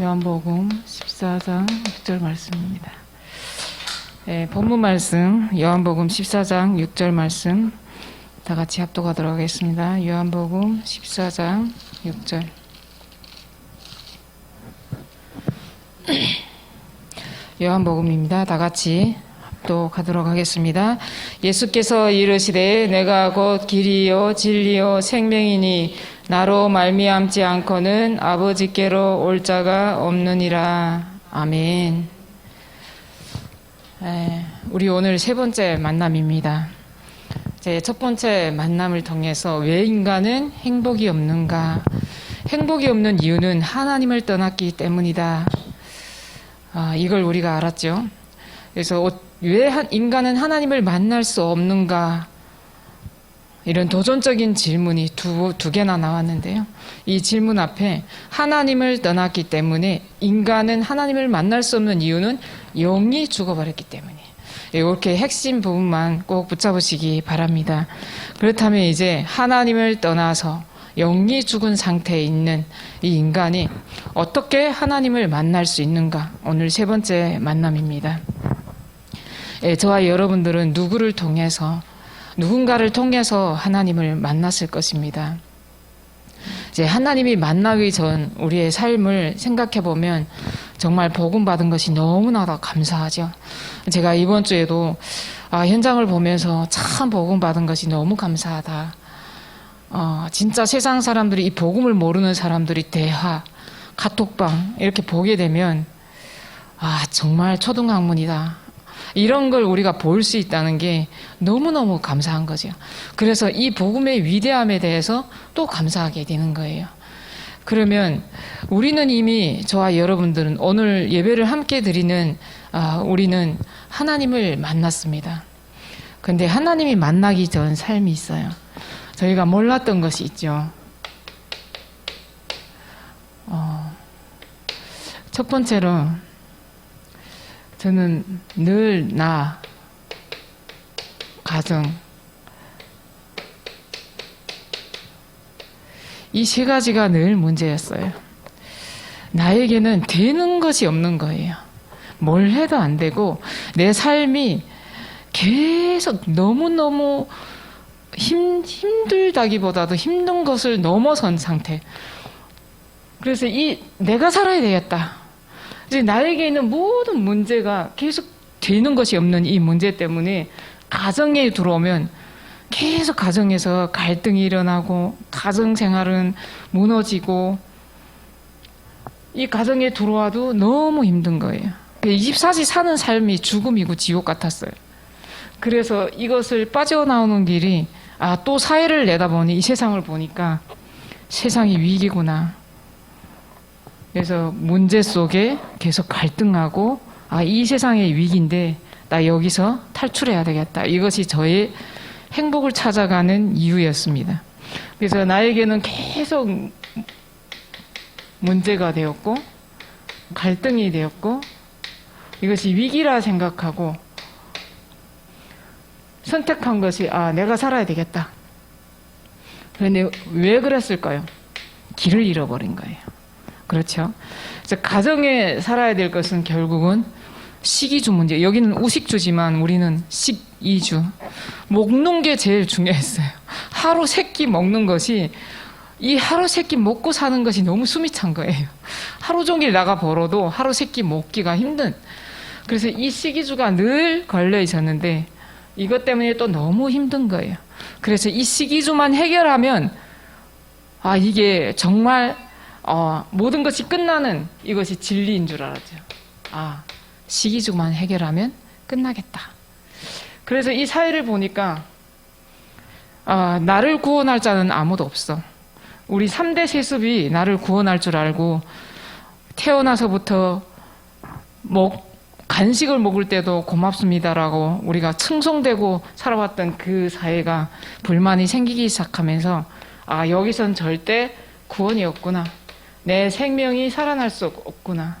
요한복음 14장 6절 말씀입니다. 예, 본문 말씀 요한복음 14장 6절 말씀 다 같이 합독하도록 하겠습니다. 요한복음 14장 6절 요한복음입니다. 다 같이 합독하도록 하겠습니다. 예수께서 이르시되 내가 곧 길이요 진리요 생명이니 나로 말미암지 않고는 아버지께로 올 자가 없느니라. 아멘. 에, 우리 오늘 세 번째 만남입니다. 제 첫 번째 만남을 통해서 왜 인간은 행복이 없는가? 행복이 없는 이유는 하나님을 떠났기 때문이다. 아, 이걸 우리가 알았죠. 그래서 어- 왜 한- 인간은 하나님을 만날 수 없는가? 이런 도전적인 질문이 두, 두 개나 나왔는데요. 이 질문 앞에 하나님을 떠났기 때문에 인간은 하나님을 만날 수 없는 이유는 영이 죽어버렸기 때문에. 이렇게 핵심 부분만 꼭 붙잡으시기 바랍니다. 그렇다면 이제 하나님을 떠나서 영이 죽은 상태에 있는 이 인간이 어떻게 하나님을 만날 수 있는가? 오늘 세 번째 만남입니다. 예, 저와 여러분들은 누구를 통해서 누군가를 통해서 하나님을 만났을 것입니다. 이제 하나님이 만나기 전 우리의 삶을 생각해 보면 정말 복음 받은 것이 너무나도 감사하죠. 제가 이번 주에도 아, 현장을 보면서 참 복음 받은 것이 너무 감사하다. 어, 진짜 세상 사람들이 이 복음을 모르는 사람들이 대화, 카톡방 이렇게 보게 되면 아 정말 초등학문이다. 이런 걸 우리가 볼 수 있다는 게 너무너무 감사한 거죠. 그래서 이 복음의 위대함에 대해서 또 감사하게 되는 거예요. 그러면 우리는 이미 저와 여러분들은 오늘 예배를 함께 드리는 아, 우리는 하나님을 만났습니다. 근데 하나님이 만나기 전 삶이 있어요. 저희가 몰랐던 것이 있죠. 어, 첫 번째로 저는 늘 나, 가정, 이 세 가지가 늘 문제였어요. 나에게는 되는 것이 없는 거예요. 뭘 해도 안 되고, 내 삶이 계속 너무너무 힘, 힘들다기보다도 힘든 것을 넘어선 상태. 그래서 이, 내가 살아야 되겠다. 이제 나에게 있는 모든 문제가 계속 되는 것이 없는 이 문제 때문에 가정에 들어오면 계속 가정에서 갈등이 일어나고 가정 생활은 무너지고 이 가정에 들어와도 너무 힘든 거예요. 24시 사는 삶이 죽음이고 지옥 같았어요. 그래서 이것을 빠져나오는 길이 아, 또 사회를 내다보니 이 세상을 보니까 세상이 위기구나. 그래서 문제 속에 계속 갈등하고 아, 이 세상의 위기인데 나 여기서 탈출해야 되겠다. 이것이 저의 행복을 찾아가는 이유였습니다. 그래서 나에게는 계속 문제가 되었고 갈등이 되었고 이것이 위기라 생각하고 선택한 것이 아, 내가 살아야 되겠다. 그런데 왜 그랬을까요? 길을 잃어버린 거예요. 그렇죠? 그래서 가정에 살아야 될 것은 결국은 식이주 문제. 여기는 우식주지만 우리는 식이주. 먹는 게 제일 중요했어요. 하루 세 끼 먹는 것이 이 하루 세 끼 먹고 사는 것이 너무 숨이 찬 거예요. 하루 종일 나가 벌어도 하루 세 끼 먹기가 힘든. 그래서 이 식이주가 늘 걸려 있었는데 이것 때문에 또 너무 힘든 거예요. 그래서 이 식이주만 해결하면 아 이게 정말 어, 모든 것이 끝나는 이것이 진리인 줄 알았죠. 아 식이주만 해결하면 끝나겠다. 그래서 이 사회를 보니까 아, 나를 구원할 자는 아무도 없어. 우리 3대 세습이 나를 구원할 줄 알고 태어나서부터 먹 간식을 먹을 때도 고맙습니다라고 우리가称颂되고 살아왔던 그 사회가 불만이 생기기 시작하면서 아 여기선 절대 구원이 없구나 내 생명이 살아날 수 없구나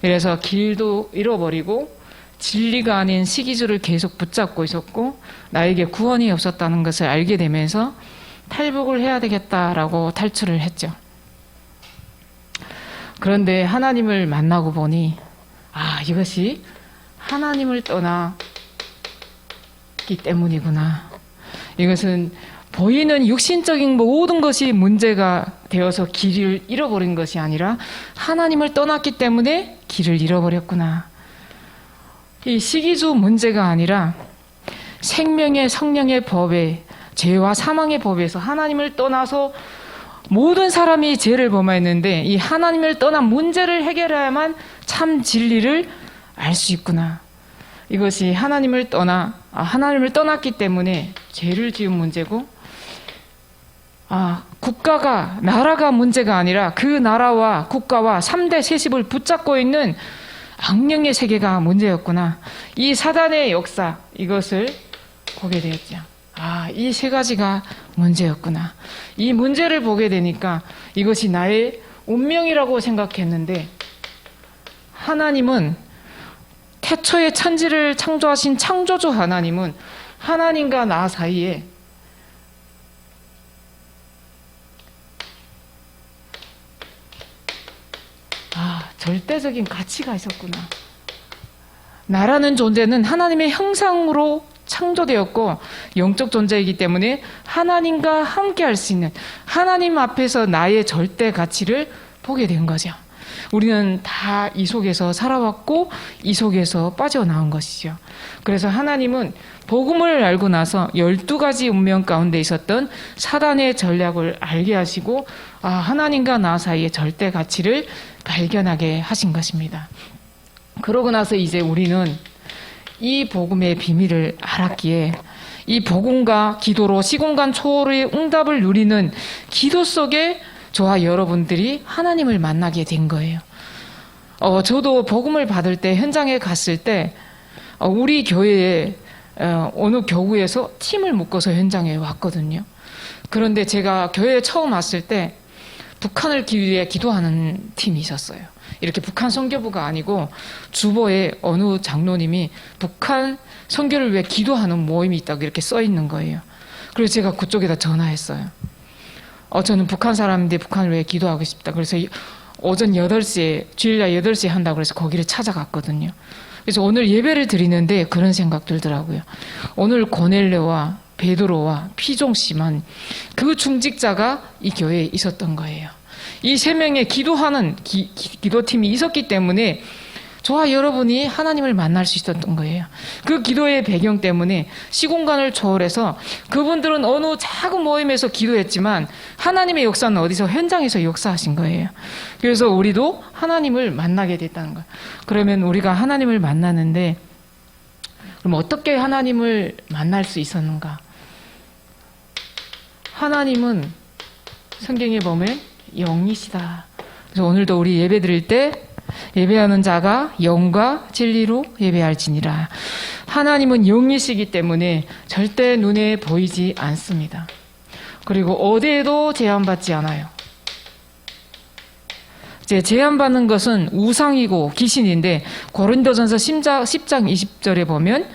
그래서 길도 잃어버리고 진리가 아닌 시기주를 계속 붙잡고 있었고 나에게 구원이 없었다는 것을 알게 되면서 탈북을 해야 되겠다라고 탈출을 했죠. 그런데 하나님을 만나고 보니 아 이것이 하나님을 떠나기 때문이구나. 이것은 보이는 육신적인 모든 것이 문제가 되어서 길을 잃어버린 것이 아니라 하나님을 떠났기 때문에 길을 잃어버렸구나. 이 시기주 문제가 아니라 생명의 성령의 법에 죄와 사망의 법에서 하나님을 떠나서 모든 사람이 죄를 범하였는데 이 하나님을 떠난 문제를 해결해야만 참 진리를 알 수 있구나. 이것이 하나님을 떠나 아, 하나님을 떠났기 때문에 죄를 지은 문제고 아, 국가가 나라가 문제가 아니라 그 나라와 국가와 3대 세습을 붙잡고 있는 악령의 세계가 문제였구나. 이 사단의 역사 이것을 보게 되었죠. 아, 이 세 가지가 문제였구나. 이 문제를 보게 되니까 이것이 나의 운명이라고 생각했는데 하나님은 태초에 천지를 창조하신 창조주 하나님은 하나님과 나 사이에 아, 절대적인 가치가 있었구나. 나라는 존재는 하나님의 형상으로 창조되었고 영적 존재이기 때문에 하나님과 함께 할 수 있는 하나님 앞에서 나의 절대 가치를 보게 된 거죠. 우리는 다 이 속에서 살아왔고 이 속에서 빠져나온 것이죠. 그래서 하나님은 복음을 알고 나서 12가지 운명 가운데 있었던 사단의 전략을 알게 하시고 아, 하나님과 나 사이의 절대 가치를 발견하게 하신 것입니다. 그러고 나서 이제 우리는 이 복음의 비밀을 알았기에 이 복음과 기도로 시공간 초월의 응답을 누리는 기도 속에 저와 여러분들이 하나님을 만나게 된 거예요. 어, 저도 복음을 받을 때 현장에 갔을 때 어, 우리 교회에 어, 어느 교구에서 팀을 묶어서 현장에 왔거든요. 그런데 제가 교회에 처음 왔을 때 북한을 위해 기도하는 팀이 있었어요. 이렇게 북한 선교부가 아니고 주보에 어느 장로님이 북한 선교를 위해 기도하는 모임이 있다고 이렇게 써 있는 거예요. 그래서 제가 그쪽에다 전화했어요. 어, 저는 북한 사람인데 북한을 위해 기도하고 싶다. 그래서 이- 오전 8시에, 주일날 8시에 한다고 그래서 거기를 찾아갔거든요. 그래서 오늘 예배를 드리는데 그런 생각 들더라고요. 오늘 고넬레와 베드로와 피종 씨만 그 중직자가 이 교회에 있었던 거예요. 이 세 명의 기도하는 기, 도팀이 있었기 때문에 저와 여러분이 하나님을 만날 수 있었던 거예요. 그 기도의 배경 때문에 시공간을 초월해서 그분들은 어느 작은 모임에서 기도했지만 하나님의 역사는 어디서 현장에서 역사하신 거예요. 그래서 우리도 하나님을 만나게 됐다는 거예요. 그러면 우리가 하나님을 만나는데 그럼 어떻게 하나님을 만날 수 있었는가? 하나님은 성경에 보면 영이시다. 그래서 오늘도 우리 예배 드릴 때 예배하는 자가 영과 진리로 예배할지니라. 하나님은 영이시기 때문에 절대 눈에 보이지 않습니다. 그리고 어디에도 제한받지 않아요. 이제 제한받는 것은 우상이고 귀신인데 고린도전서 10장 20절에 보면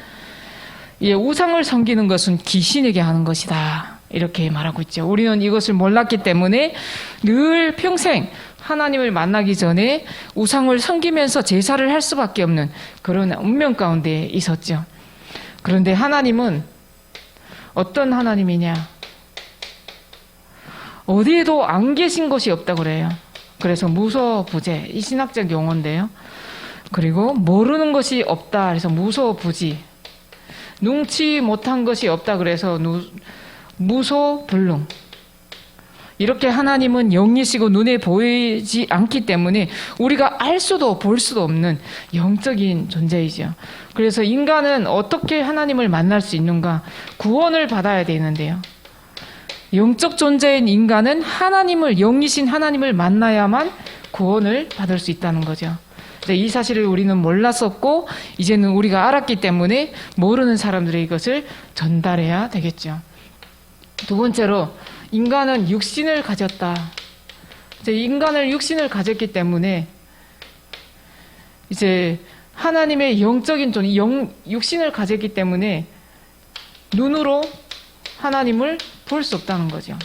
예, 우상을 섬기는 것은 귀신에게 하는 것이다. 이렇게 말하고 있죠. 우리는 이것을 몰랐기 때문에 늘 평생 하나님을 만나기 전에 우상을 섬기면서 제사를 할 수밖에 없는 그런 운명 가운데 있었죠. 그런데 하나님은 어떤 하나님이냐? 어디에도 안 계신 것이 없다 그래요. 그래서 무소부재 이 신학적 용어인데요. 그리고 모르는 것이 없다 그래서 무소부지 능치 못한 것이 없다 그래서 누, 무소불능 이렇게 하나님은 영이시고 눈에 보이지 않기 때문에 우리가 알 수도 볼 수도 없는 영적인 존재이죠. 그래서 인간은 어떻게 하나님을 만날 수 있는가? 구원을 받아야 되는데요. 영적 존재인 인간은 하나님을 영이신 하나님을 만나야만 구원을 받을 수 있다는 거죠. 이 사실을 우리는 몰랐었고 이제는 우리가 알았기 때문에 모르는 사람들의 이것을 전달해야 되겠죠. 두 번째로 인간은 육신을 가졌다. 이제 인간을 육신을 가졌기 때문에 이제 하나님의 영적인 존, 영, 육신을 가졌기 때문에 눈으로 하나님을 볼 수 없다는 거죠.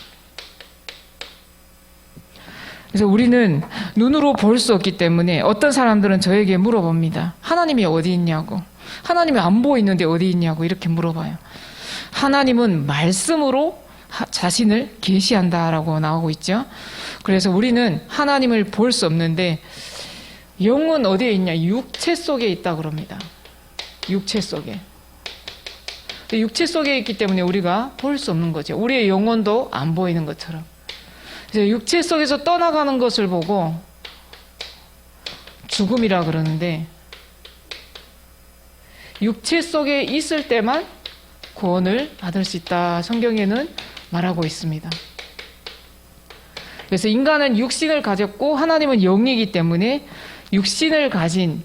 그래서 우리는 눈으로 볼 수 없기 때문에 어떤 사람들은 저에게 물어봅니다. 하나님이 어디 있냐고. 하나님이 안 보이는데 어디 있냐고 이렇게 물어봐요. 하나님은 말씀으로 하- 자신을 계시한다라고 나오고 있죠. 그래서 우리는 하나님을 볼 수 없는데 영은 어디에 있냐? 육체 속에 있다 그럽니다. 육체 속에. 육체 속에 있기 때문에 우리가 볼 수 없는 거죠. 우리의 영혼도 안 보이는 것처럼. 그래서 육체 속에서 떠나가는 것을 보고 죽음이라 그러는데 육체 속에 있을 때만 구원을 받을 수 있다. 성경에는 말하고 있습니다. 그래서 인간은 육신을 가졌고 하나님은 영이기 때문에 육신을 가진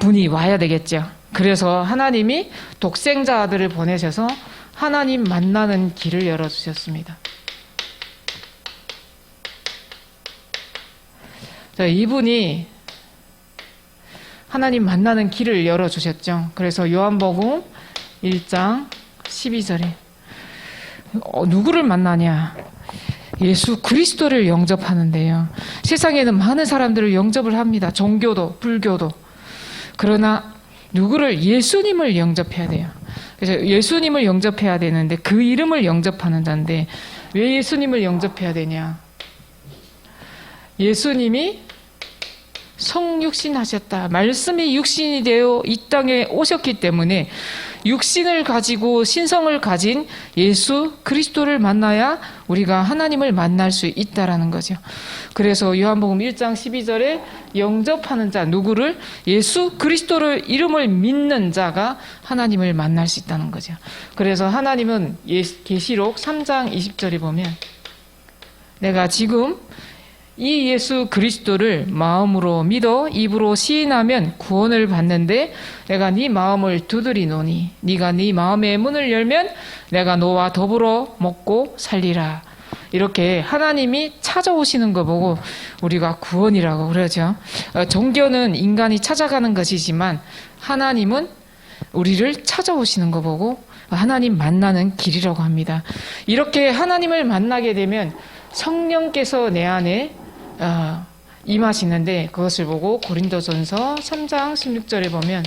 분이 와야 되겠죠. 그래서 하나님이 독생자 아들을 보내셔서 하나님 만나는 길을 열어주셨습니다. 자, 이분이 하나님 만나는 길을 열어주셨죠. 그래서 요한복음 1장 12절에 어, 누구를 만나냐? 예수 그리스도를 영접하는데요. 세상에는 많은 사람들을 영접을 합니다. 종교도, 불교도. 그러나 누구를 예수님을 영접해야 돼요. 그래서 예수님을 영접해야 되는데 그 이름을 영접하는 자인데 왜 예수님을 영접해야 되냐? 예수님이 성육신 하셨다. 말씀이 육신이 되어 이 땅에 오셨기 때문에 육신을 가지고 신성을 가진 예수 그리스도를 만나야 우리가 하나님을 만날 수 있다라는 거죠. 그래서 요한복음 1장 12절에 영접하는 자 누구를 예수 그리스도를 이름을 믿는 자가 하나님을 만날 수 있다는 거죠. 그래서 하나님은 예- 계시록 3장 20절에 보면 내가 지금 이 예수 그리스도를 마음으로 믿어 입으로 시인하면 구원을 받는데 내가 네 마음을 두드리노니 네가 네 마음의 문을 열면 내가 너와 더불어 먹고 살리라. 이렇게 하나님이 찾아오시는 거 보고 우리가 구원이라고 그러죠. 어, 종교는 인간이 찾아가는 것이지만 하나님은 우리를 찾아오시는 거 보고 하나님 만나는 길이라고 합니다. 이렇게 하나님을 만나게 되면 성령께서 내 안에 어, 임하시는데 그것을 보고 고린도전서 3장 16절에 보면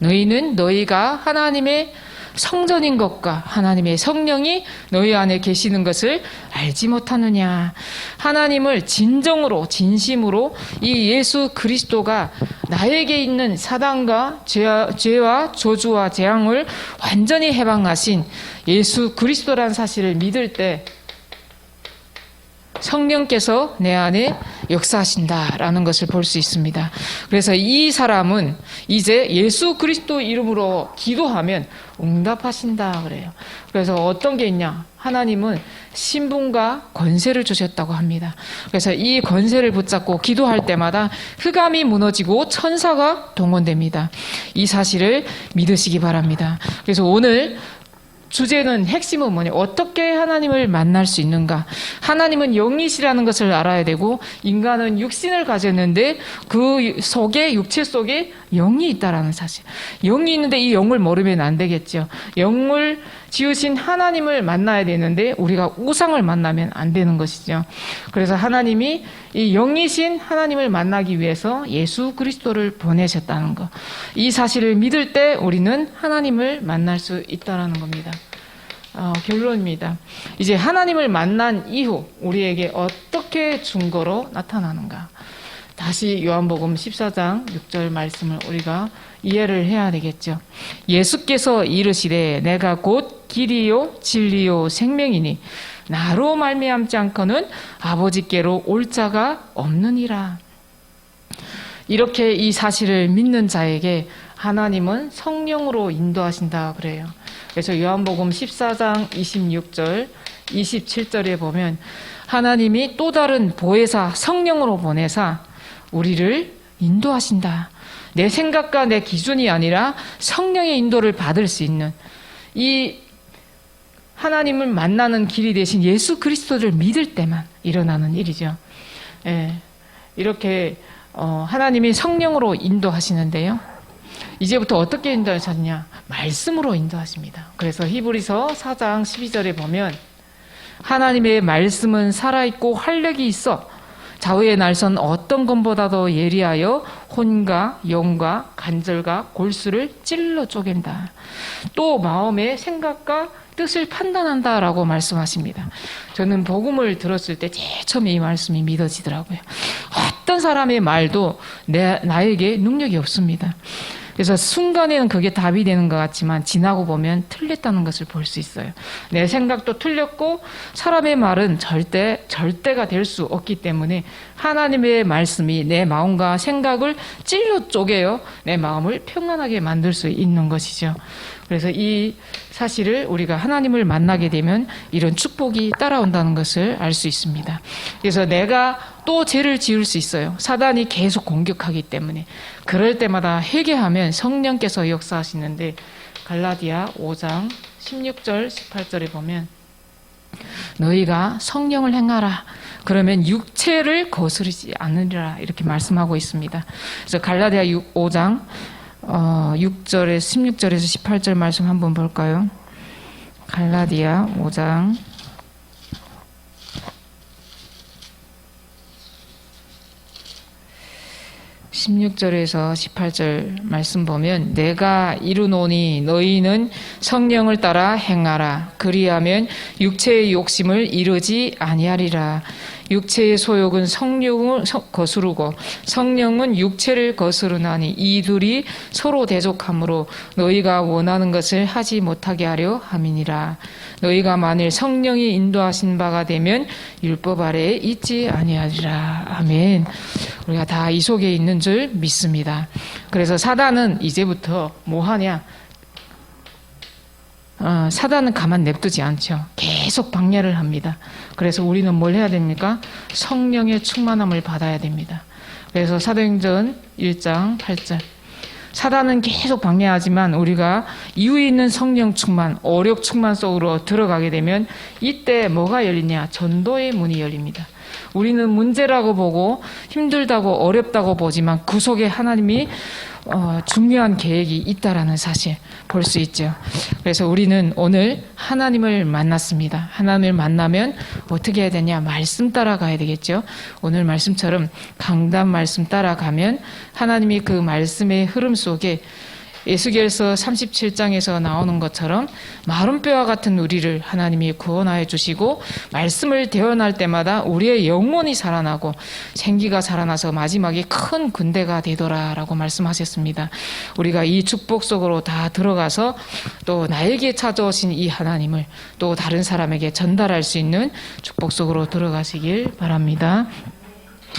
너희는 너희가 하나님의 성전인 것과 하나님의 성령이 너희 안에 계시는 것을 알지 못하느냐. 하나님을 진정으로, 진심으로 이 예수 그리스도가 나에게 있는 사단과 죄와, 죄와 저주와 재앙을 완전히 해방하신 예수 그리스도란 사실을 믿을 때 성령께서 내 안에 역사하신다라는 것을 볼 수 있습니다. 그래서 이 사람은 이제 예수 그리스도 이름으로 기도하면 응답하신다 그래요. 그래서 어떤 게 있냐? 하나님은 신분과 권세를 주셨다고 합니다. 그래서 이 권세를 붙잡고 기도할 때마다 흑암이 무너지고 천사가 동원됩니다. 이 사실을 믿으시기 바랍니다. 그래서 오늘 주제는 핵심은 뭐냐? 어떻게 하나님을 만날 수 있는가? 하나님은 영이시라는 것을 알아야 되고 인간은 육신을 가졌는데 그 속에 육체 속에 영이 있다라는 사실. 영이 있는데 이 영을 모르면 안 되겠죠. 영을 지으신 하나님을 만나야 되는데 우리가 우상을 만나면 안 되는 것이죠. 그래서 하나님이 이 영이신 하나님을 만나기 위해서 예수 그리스도를 보내셨다는 것. 이 사실을 믿을 때 우리는 하나님을 만날 수 있다라는 겁니다. 어, 결론입니다. 이제 하나님을 만난 이후 우리에게 어떻게 증거로 나타나는가? 다시 요한복음 14장 6절 말씀을 우리가 이해를 해야 되겠죠. 예수께서 이르시되 내가 곧 길이요 진리요 생명이니 나로 말미암지 않고는 아버지께로 올 자가 없느니라. 이렇게 이 사실을 믿는 자에게 하나님은 성령으로 인도하신다 그래요. 그래서 요한복음 14장 26절, 27절에 보면 하나님이 또 다른 보혜사 성령으로 보내사 우리를 인도하신다. 내 생각과 내 기준이 아니라 성령의 인도를 받을 수 있는 이 하나님을 만나는 길이 되신 예수 그리스도를 믿을 때만 일어나는 일이죠. 예, 이렇게 어, 하나님이 성령으로 인도하시는데요. 이제부터 어떻게 인도하셨냐? 말씀으로 인도하십니다. 그래서 히브리서 4장 12절에 보면 하나님의 말씀은 살아있고 활력이 있어 좌우의 날선 어떤 것보다도 예리하여 혼과 영과 간절과 골수를 찔러 쪼갠다. 또 마음의 생각과 뜻을 판단한다라고 말씀하십니다. 저는 복음을 들었을 때 제일 처음에 이 말씀이 믿어지더라고요. 어떤 사람의 말도 내, 나에게 능력이 없습니다. 그래서 순간에는 그게 답이 되는 것 같지만 지나고 보면 틀렸다는 것을 볼 수 있어요. 내 생각도 틀렸고 사람의 말은 절대 절대가 될 수 없기 때문에 하나님의 말씀이 내 마음과 생각을 찔러 쪼개요 내 마음을 평안하게 만들 수 있는 것이죠. 그래서 이 사실을 우리가 하나님을 만나게 되면 이런 축복이 따라온다는 것을 알 수 있습니다. 그래서 내가 또 죄를 지을 수 있어요. 사단이 계속 공격하기 때문에 그럴 때마다 회개하면 성령께서 역사하시는데 갈라디아 5장 16절 18절에 보면 너희가 성령을 행하라. 그러면 육체를 거스르지 않으리라 이렇게 말씀하고 있습니다. 그래서 갈라디아 6, 5장 어, 6절에 16절에서 18절 말씀 한번 볼까요? 갈라디아 5장. 16절에서 18절 말씀 보면 내가 이루노니 너희는 성령을 따라 행하라. 그리하면 육체의 욕심을 이루지 아니하리라 육체의 소욕은 성령을 거스르고 성령은 육체를 거스르나니 이 둘이 서로 대적하므로 너희가 원하는 것을 하지 못하게 하려 함이니라 너희가 만일 성령이 인도하신 바가 되면 율법 아래에 있지 아니하리라 아멘 우리가 다 이 속에 있는 줄 믿습니다. 그래서 사단은 이제부터 뭐 하냐? 어, 사단은 가만 냅두지 않죠. 계속 방해를 합니다. 그래서 우리는 뭘 해야 됩니까? 성령의 충만함을 받아야 됩니다. 그래서 사도행전 1장 8절. 사단은 계속 방해하지만 우리가 이유 있는 성령 충만, 어력 충만 속으로 들어가게 되면 이때 뭐가 열리냐? 전도의 문이 열립니다. 우리는 문제라고 보고 힘들다고 어렵다고 보지만 그 속에 하나님이 어, 중요한 계획이 있다라는 사실 볼 수 있죠. 그래서 우리는 오늘 하나님을 만났습니다. 하나님을 만나면 어떻게 해야 되냐? 말씀 따라가야 되겠죠. 오늘 말씀처럼 강단 말씀 따라가면 하나님이 그 말씀의 흐름 속에 예수계에서 37장에서 나오는 것처럼 마른 뼈와 같은 우리를 하나님이 구원하여 주시고 말씀을 대언할 때마다 우리의 영혼이 살아나고 생기가 살아나서 마지막에 큰 군대가 되더라라고 말씀하셨습니다. 우리가 이 축복 속으로 다 들어가서 또 나에게 찾아오신 이 하나님을 또 다른 사람에게 전달할 수 있는 축복 속으로 들어가시길 바랍니다.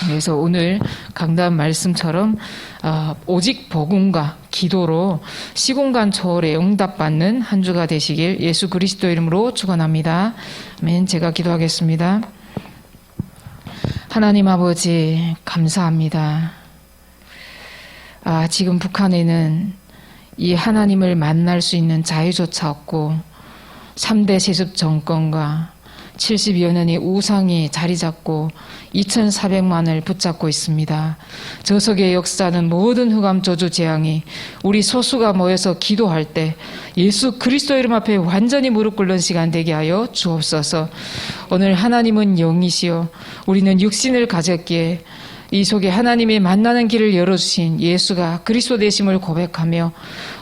그래서 오늘 강단 말씀처럼 어, 오직 복음과 기도로 시공간 초월에 응답받는 한 주가 되시길 예수 그리스도 이름으로 축원합니다. 아멘. 제가 기도하겠습니다. 하나님 아버지 감사합니다. 아, 지금 북한에는 이 하나님을 만날 수 있는 자유조차 없고 3대 세습 정권과 70여 년의 우상이 자리 잡고 2,400만을 붙잡고 있습니다. 저석의 역사는 모든 흑암 저주 재앙이 우리 소수가 모여서 기도할 때 예수 그리스도 이름 앞에 완전히 무릎 꿇는 시간 되게 하여 주옵소서. 오늘 하나님은 영이시요 우리는 육신을 가졌기에 이 속에 하나님이 만나는 길을 열어주신 예수가 그리스도 되심을 고백하며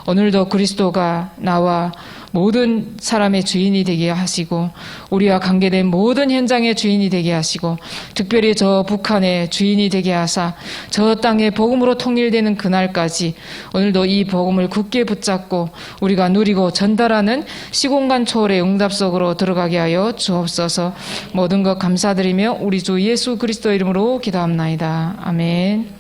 오늘도 그리스도가 나와 모든 사람의 주인이 되게 하시고 우리와 관계된 모든 현장의 주인이 되게 하시고 특별히 저 북한의 주인이 되게 하사 저 땅의 복음으로 통일되는 그날까지 오늘도 이 복음을 굳게 붙잡고 우리가 누리고 전달하는 시공간 초월의 응답 속으로 들어가게 하여 주옵소서 모든 것 감사드리며 우리 주 예수 그리스도 이름으로 기도합나이다. 아멘.